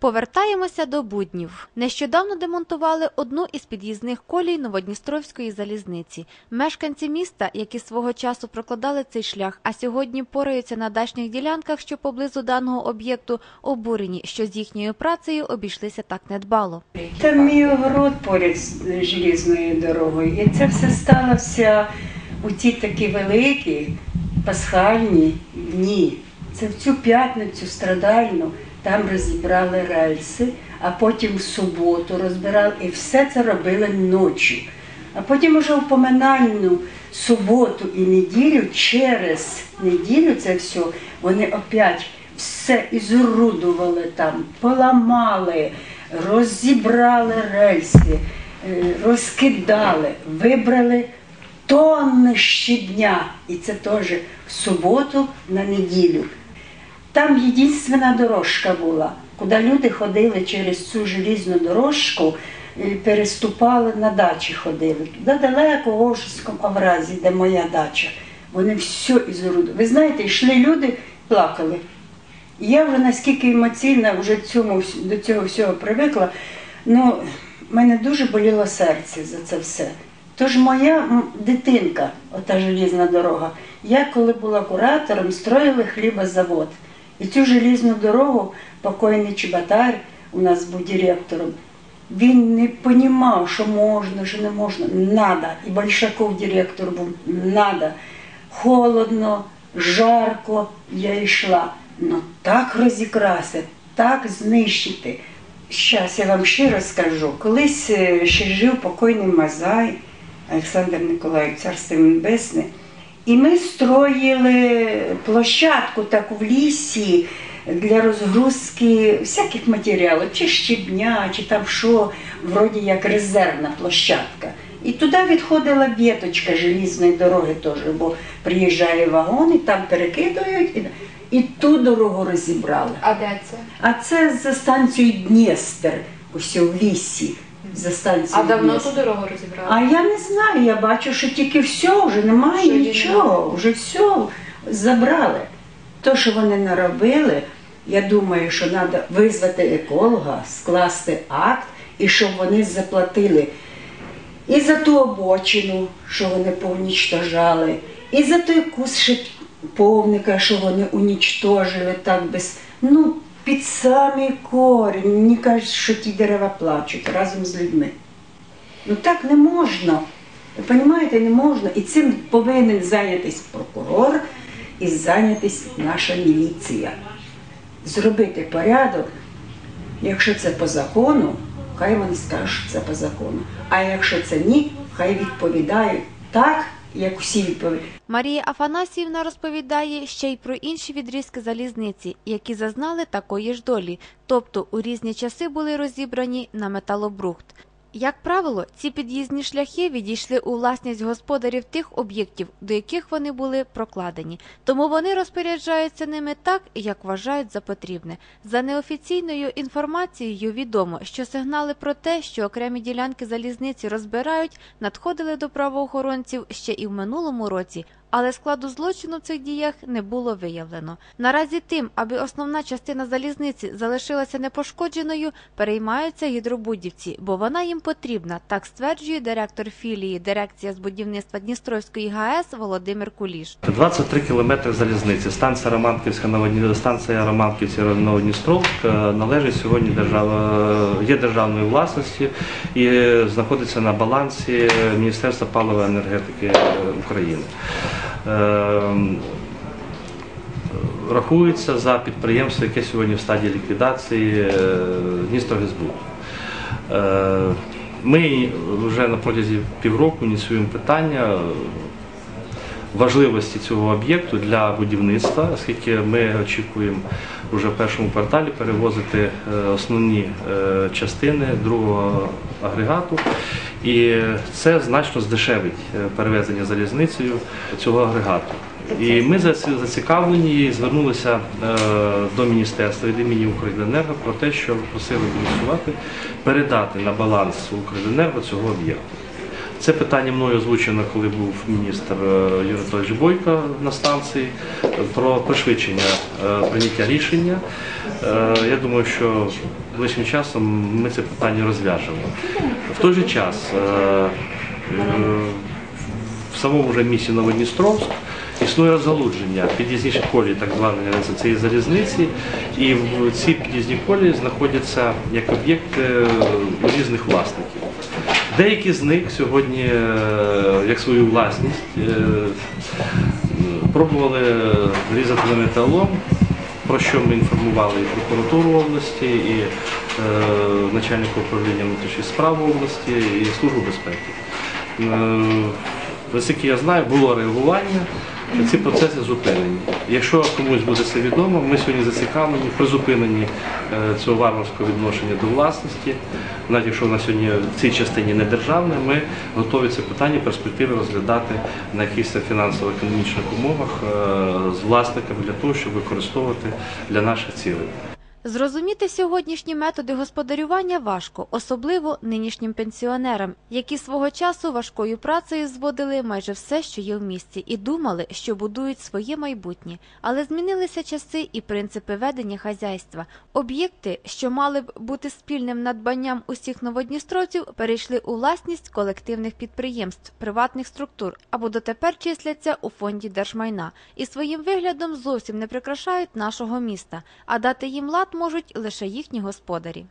Повертаємося до буднів. Нещодавно демонтували одну із під'їзних колій Новодністровської залізниці. Мешканці міста, які свого часу прокладали цей шлях, а сьогодні пораються на дачних ділянках, що поблизу даного об'єкту, обурені, що з їхньою працею обійшлися так недбало. Там мій огород поряд з желізною дорогою. І це все сталося у ті такі великі пасхальні дні. Це в цю п'ятницю страдальну там розібрали рельси, а потім в суботу розбирали. І все це робили ночі. А потім уже в поминальну суботу і неділю, через неділю це все, вони опять все ізурудували там, поламали, розібрали рельси, е, розкидали, вибрали тонни щодня. І це теж в суботу на неділю. Там єдинственна дорожка була, куди люди ходили через цю желізну дорожку, і переступали на дачі ходили. Туди далеко в Ожському овразі, де моя дача. Вони все ізурудили. Ви знаєте, йшли люди, плакали. Я вже наскільки емоційна вже цьому, до цього всього привикла. Ну, мене дуже боліло серце за це все. Тож моя дитинка, ота желізна дорога, я коли була куратором, строїли хлібозавод. І цю желізну дорогу покойний Чеботар у нас був директором. Він не розумів, що можна, що не можна. Надо. І Большаков директор був надо. Холодно, жарко я йшла. Ну так розікрасити, так знищити. Щас я вам ще раз скажу. Колись е, ще жив покойний Мазай Олександр Миколаївич, царство небесне. І ми строїли площадку таку в лісі для розгрузки всяких матеріалів, чи щебня, чи там що, вроді як резервна площадка. І туди відходила віточка желізної дороги теж, бо приїжджає вагон і там перекидують, і, і ту дорогу розібрали. А де це? А це за станцією Дністер, ось в лісі. За станцією А давно ту дорогу розібрали? А я не знаю, я бачу, що тільки все, вже немає Що її нічого, вже все забрали. То, що вони наробили, я думаю, що треба визвати еколога, скласти акт і щоб вони заплатили і за ту обочину, що вони поунічтожали, і за той кус шиповника, що вони унічтожили так без. Ну, під самий корінь. Мені кажуть, що ті дерева плачуть разом з людьми. Ну так не можна. Ви розумієте, не можна. І цим повинен зайнятися прокурор і зайнятися наша міліція. Зробити порядок, якщо це по закону, хай вони скажуть, що це по закону. А якщо це ні, хай відповідають так, як усі відповіді. Марія Афанасіївна розповідає ще й про інші відрізки залізниці, які зазнали такої ж долі, тобто у різні часи були розібрані на металобрухт. Як правило, ці під'їзні шляхи відійшли у власність господарів тих об'єктів, до яких вони були прокладені, тому вони розпоряджаються ними так, як вважають за потрібне. За неофіційною інформацією відомо, що сигнали про те, що окремі ділянки залізниці розбирають, надходили до правоохоронців ще і в минулому році. Але складу злочину в цих діях не було виявлено. Наразі тим, аби основна частина залізниці залишилася непошкодженою, переймаються гідробудівці, бо вона їм потрібна, так стверджує директор філії дирекція з будівництва Дністровської ГАЕС Володимир Куліш. 23 кілометри залізниці. Станція Романківська станція Романківці Новодністровська належить сьогодні держава є державною власності і знаходиться на балансі Міністерства паливо енергетики України. Ем, Рахується за підприємство, яке сьогодні в стадії ліквідації е, Дністрогезбуд. Е, Ми вже на протязі півроку ініціюємо питання важливості цього об'єкту для будівництва, оскільки ми очікуємо вже в першому кварталі перевозити е, основні е, частини другого агрегату. І це значно здешевить е, перевезення залізницею цього агрегату. І ми зацікавлені і звернулися до міністерства від імені Укренерго про те, що просили голосувати передати на баланс Укренерго цього об'єкту. Це питання мною озвучено, коли був міністр е, Юрій Анатолійович Бойко на станції про пришвидшення е, прийняття рішення. Е, Я думаю, що ближчим часом ми це питання розв'яжемо. В той же час в самому вже місті Новодністровськ існує розгалудження під'їзні колії, так званої цієї залізниці, і в ці під'їзні колії знаходяться як об'єкти різних власників. Деякі з них сьогодні, е, як свою власність, е, пробували різати на металом, про що ми інформували і прокуратуру області, і е, начальника управління внутрішніх справ області, і Службу безпеки. Наскільки я знаю, було реагування, ці процеси зупинені. Якщо комусь буде це відомо, ми сьогодні зацікавлені в призупиненні е, цього варварського відношення до власності. Навіть якщо вона сьогодні в цій частині не державна, ми готові це питання перспективи розглядати на якихось фінансово-економічних умовах е, з власниками для того, щоб використовувати для наших цілей. Зрозуміти сьогоднішні методи господарювання важко, особливо нинішнім пенсіонерам, які свого часу важкою працею зводили майже все, що є в місті, і думали, що будують своє майбутнє. Але змінилися часи і принципи ведення хазяйства. Об'єкти, що мали б бути спільним надбанням усіх новодністровців, перейшли у власність колективних підприємств, приватних структур або дотепер числяться у фонді держмайна і своїм виглядом зовсім не прикрашають нашого міста, а дати їм лад можуть лише їхні господарі.